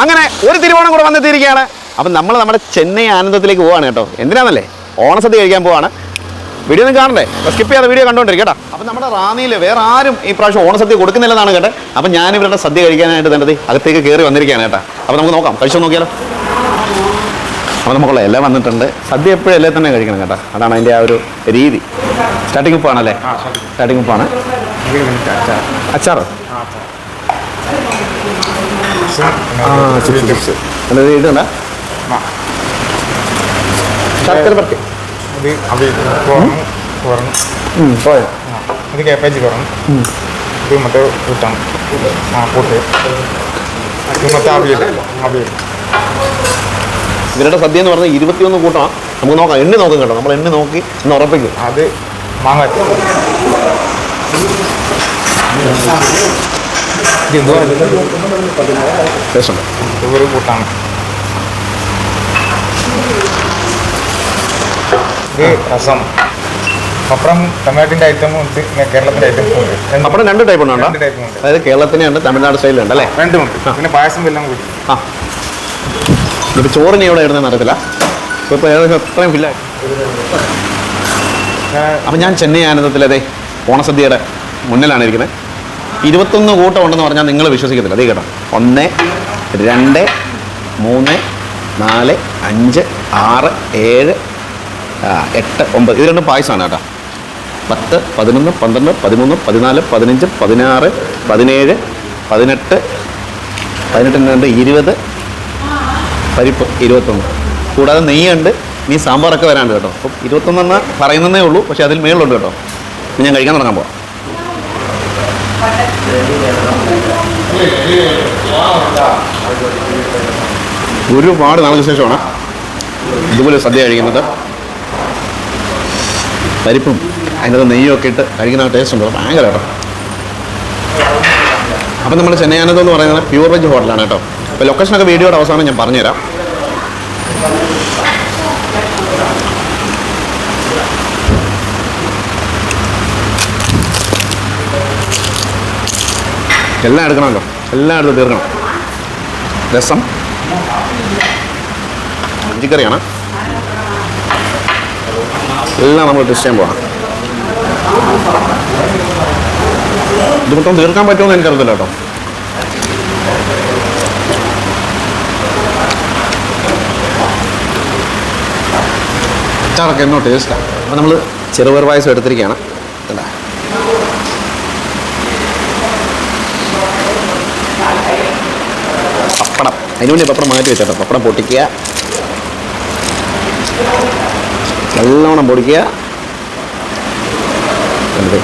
അങ്ങനെ ഒരു തിരുവോണം കൂടെ വന്നെത്തിയിരിക്കുകയാണ്. അപ്പം നമ്മൾ നമ്മുടെ ചെന്നൈ ആനന്ദത്തിലേക്ക് പോവാണ് കേട്ടോ. എന്തിനാണെന്നല്ലേ ഓണസദ്യ കഴിക്കാൻ പോവാണ്. വീഡിയോ ഒന്നും കാണണ്ടേ? സ്കിപ്പ് ചെയ്യാതെ വീഡിയോ കണ്ടുകൊണ്ടിരിക്കും കേട്ടോ. അപ്പം നമ്മുടെ റാന്നിയിൽ വേറെ ആരും ഈ പ്രാവശ്യം ഓണസദ്യ കൊടുക്കുന്നില്ലെന്നാണ് കേട്ടെ. അപ്പം ഞാൻ ഇവരുടെ സദ്യ കഴിക്കാനായിട്ട് തന്നെ അകത്തേക്ക് കയറി വന്നിരിക്കുകയാണ് കേട്ടോ. അപ്പം നമുക്ക് നോക്കാം. കഴിച്ചു നോക്കിയാലോ? അപ്പോൾ നമുക്കുള്ള എല്ലാം വന്നിട്ടുണ്ട്. സദ്യ എപ്പോഴും എല്ലാം തന്നെ കഴിക്കണം കേട്ടോ. അതാണ് അതിന്റെ ആ ഒരു രീതി. സ്റ്റാർട്ടിംഗ് ഉപ്പാണല്ലേ? സ്റ്റാർട്ടിംഗ് ഉപ്പാണ്. അച്ചാറ്. ആ ചിപ്സ് ചിപ്സ് എന്നിട്ട് ഇതുണ്ട ശർക്കര പറ്റി ഇത് അവിയൽ കുറഞ്ഞു കുറഞ്ഞു. പോയോ? ഇത് കേപ്പേജ് കുറഞ്ഞു. ഇത് മറ്റേ കൂട്ടാണ് ആ കൂട്ട്. ഇത് മറ്റേ അവിയൽ അവിയൽ. ഇവരുടെ സദ്യ എന്ന് പറഞ്ഞാൽ ഇരുപത്തിയൊന്ന് കൂട്ടമാണ് നമുക്ക് നോക്കാം എണ്ണി നോക്കും കേട്ടോ. നമ്മൾ എണ്ണി നോക്കി ഒന്ന് ഉറപ്പിക്കും. അത് മാങ്ങ. ഒരു കൂട്ടാണ്. ഇത് രസം. പപ്പടം തമിഴ്നാട്ടിന്റെ ഐറ്റമും ഉണ്ട് കേരളത്തിന്റെ ഐറ്റമും ഉണ്ട്. രണ്ടും- രണ്ട് ടൈപ്പ് ഉണ്ട്? രണ്ട് ടൈപ്പ് ഉണ്ട്. അതായത് കേരളത്തിനെ ഉണ്ട് തമിഴ്നാട് സ്റ്റൈലുണ്ട് അല്ലേ? രണ്ടുമുണ്ട്. പിന്നെ പായസം എല്ലാം കൂടി. ആ. ഇപ്പൊ ചോറിന് എവിടെ ഇടുന്നതെന്ന് അറിയത്തില്ല. ഇപ്പോൾ ഏകദേശം അത്രയും ഫില്ലായി അപ്പം ഞാൻ ചെന്നൈ ആനന്ദത്തിലതേ ഓണസദ്യയുടെ മുന്നിലാണ് ഇരിക്കുന്നത്. ഇരുപത്തൊന്ന് കൂട്ടം ഉണ്ടെന്ന് പറഞ്ഞാൽ നിങ്ങൾ വിശ്വസിക്കത്തില്ല. അതേ കേട്ടോ. ഒന്ന് രണ്ട് മൂന്ന് നാല് അഞ്ച് ആറ് ഏഴ് എട്ട് ഒമ്പത്. ഇത് രണ്ടും പായസമാണ് കേട്ടോ. പത്ത് പതിനൊന്ന് പന്ത്രണ്ട് പതിമൂന്ന് പതിനാല് പതിനഞ്ച് പതിനാറ് പതിനേഴ് പതിനെട്ട് പതിനെട്ടിന് രണ്ട് ഇരുപത് പരിപ്പ് ഇരുപത്തൊന്ന്. കൂടാതെ നെയ്യുണ്ട് നീ സാമ്പാറൊക്കെ വരാണ്ട് കേട്ടോ. അപ്പം ഇരുപത്തൊന്നെന്ന് പറയുന്നതേ ഉള്ളൂ പക്ഷേ അതിൽ മേളുണ്ട് കേട്ടോ. ഞാൻ കഴിക്കാൻ തുടങ്ങാൻ പോവാം. ഒരുപാട് നാൾക്ക് ശേഷമാണ് ഇതുപോലെ സദ്യ കഴിക്കുന്നത്. പരിപ്പും അതിന്റെ നെയ്യൊക്കെ ഇട്ട് കഴിക്കുന്ന ടേസ്റ്റ് ഉണ്ട് ഭയങ്കര കേട്ടോ അപ്പം നമ്മൾ ചെന്നൈയാനത്ത് എന്ന് പറയുന്നത് പ്യൂർ വെജ് ഹോട്ടലാണ് കേട്ടോ. അപ്പോൾ ലൊക്കേഷനൊക്കെ വീഡിയോയുടെ അവസാനം ഞാൻ പറഞ്ഞുതരാം. എല്ലാം എടുക്കണമല്ലോ. എല്ലാം എടുത്ത് തീർക്കണം. രസം. ഇഞ്ചിക്കറിയാണ്? എല്ലാം നമ്മൾ ടെസ്റ്റ് ചെയ്യാൻ പോകണം ഇത് മൊത്തം തീർക്കാൻ പറ്റുമെന്ന് എനിക്കറിയത്തില്ല കേട്ടോ. അച്ചാറൊക്കെ എന്നോ ടേസ്റ്റാണ് അപ്പോൾ നമ്മൾ ചെറുപയർ പായസം എടുത്തിരിക്കുകയാണ്. കണ്ടാ പപ്പടം. അതിന് വേണ്ടി പപ്പടം മാറ്റി വെച്ചോട്ടെ. പപ്പടം പൊട്ടിക്കുക. നല്ലോണം പൊടിക്കുക. എന്നിട്ട്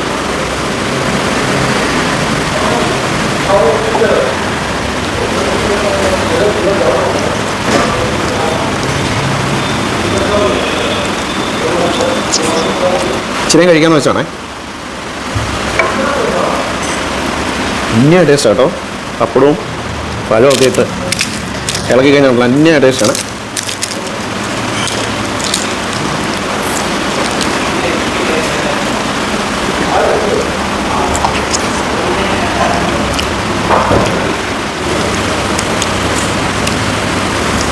ഇച്ചിരി കഴിക്കാന്ന് വെച്ചാണേ. അന്യ ടേസ്റ്റ് കേട്ടോ പപ്പടവും പഴവും ഒക്കെ ഇട്ട് ഇളക്കി കഴിഞ്ഞാൽ അന്യ ടേസ്റ്റാണ്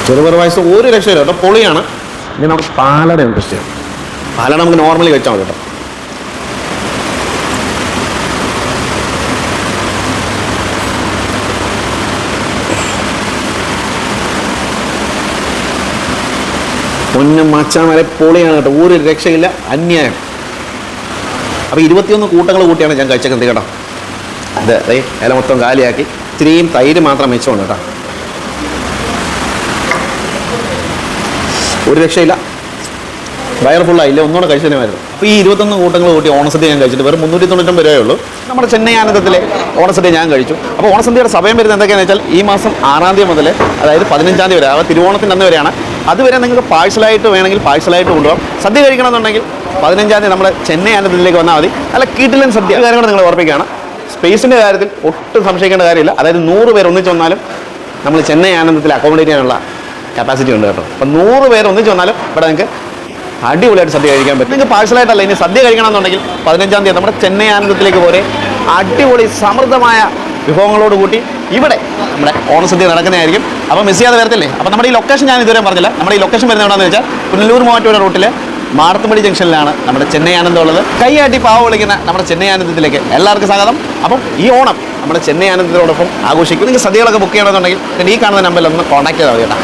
ചെറുപറ പായസം ഒരു രക്ഷയില്ല കേട്ടോ പൊളിയാണ്. ഇനി നമുക്ക് പാലട ഇൻട്രസ്റ്റ് പാലട നമുക്ക് നോർമലി വെച്ചാൽ മതി കേട്ടോ. പൊന്നും മച്ചാൻ വരെ പൊളിയാണ് കേട്ടോ. ഒരു രക്ഷയില്ല അന്യായം. അപ്പോൾ ഇരുപത്തിയൊന്ന് കൂട്ടങ്ങൾ കൂട്ടിയാണ് ഞാൻ കഴിച്ചത് കേട്ടോ. ഇത് ദേ ഇല മൊത്തം കാലിയാക്കി. ഇത്തിരിയും തൈര് മാത്രം മെച്ചമുണ്ട് കേട്ടോ. ഒരു രക്ഷയില്ല. വയർ ഫുള്ളായില്ല? ഒന്നുകൂടെ കഴിച്ചതിനായിരുന്നു അപ്പോൾ ഈ ഇരുപത്തൊന്ന് കൂട്ടങ്ങൾ കൂട്ടി ഓണസദ്യ ഞാൻ കഴിച്ചിട്ട് വെറും മുന്നൂറ്റി തൊണ്ണൂറ്റൊമ്പത് രൂപയേ ഉള്ളൂ നമ്മുടെ ചെന്നൈ ആനന്ദത്തിലെ ഓണസദ്യ ഞാൻ കഴിച്ചു. അപ്പോൾ ഓണസദ്യയുടെ സമയം വരുന്നത് എന്തൊക്കെയാണെന്ന് വെച്ചാൽ ഈ മാസം ആറാം തീയതി മുതൽ അതായത് പതിനഞ്ചാം തീയതി വരെ അതായത് തിരുവോണത്തിന്റെ അന്ന് വരെയാണ് അതുവരെ നിങ്ങൾക്ക് പാഴ്സലായിട്ട് വേണമെങ്കിൽ പാഴ്സലായിട്ട് കൊണ്ടുപോകാം. സദ്യ കഴിക്കണമെന്നുണ്ടെങ്കിൽ പതിനഞ്ചാം തീയതി നമ്മുടെ ചെന്നൈ ആനന്ദത്തിലേക്ക് വന്നാൽ മതി. അല്ല കീട്ടിലൻ സദ്യ. കാര്യങ്ങൾ നിങ്ങൾ ഓർപ്പിക്കുകയാണ്. സ്പേസിന്റെ കാര്യത്തിൽ ഒട്ടും സംശയിക്കേണ്ട കാര്യമില്ല. അതായത് നൂറ് പേർ ഒന്നിച്ച് വന്നാലും നമ്മൾ ചെന്നൈ ആനന്ദത്തിൽ അക്കോമഡേറ്റ് ചെയ്യാനുള്ള കപ്പാസിറ്റി ഉണ്ട് കേട്ടോ. അപ്പം നൂറ് പേർ ഒന്നിച്ച് വന്നാലും ഇവിടെ നിങ്ങൾക്ക് അടിപൊളിയായിട്ട് സദ്യ കഴിക്കാൻ പറ്റും. നിങ്ങൾക്ക് പാഴ്സലായിട്ടല്ല ഇനി സദ്യ കഴിക്കണമെന്നുണ്ടെങ്കിൽ പതിനഞ്ചാം തീയതി നമ്മുടെ ചെന്നൈ ആനന്ദത്തിലേക്ക് പോരെ. അടിപൊളി സമൃദ്ധമായ വിഭവങ്ങളോട് കൂട്ടി ഇവിടെ നമ്മുടെ ഓണസദ്യ നടക്കുന്നതായിരിക്കും. അപ്പോൾ മിസ് ചെയ്യാതെ വരത്തില്ലേ? അപ്പോൾ നമ്മുടെ ഈ ലൊക്കേഷൻ ഞാൻ ഇതുവരെ പറഞ്ഞില്ല. നമ്മുടെ ഈ ലൊക്കേഷൻ വരുന്നത് എവിടെയാണെന്ന് വെച്ചാൽ പുനലൂർ മൂവാറ്റുപുഴ റൂട്ടിൽ മാടത്തുമടി ജംഗ്ഷനിലാണ് നമ്മുടെ ചെന്നൈ ആനന്ദം ഉള്ളത്. കൈയാട്ടി പാവ വിളിക്കുന്ന നമ്മുടെ ചെന്നൈ ആനന്ദത്തിലേക്ക് എല്ലാവർക്കും സ്വാഗതം. അപ്പം ഈ ഓണം നമ്മുടെ ചെന്നൈ ആനന്ദത്തോടൊപ്പം ആഘോഷിക്കും. നിങ്ങൾക്ക് സദ്യകളൊക്കെ ബുക്ക് ചെയ്യണമെന്നുണ്ടെങ്കിൽ ഈ കാണുന്ന നമ്പറിൽ ഒന്ന് കോൺടാക്ട് ചെയ്താൽ മതി കേട്ടോ.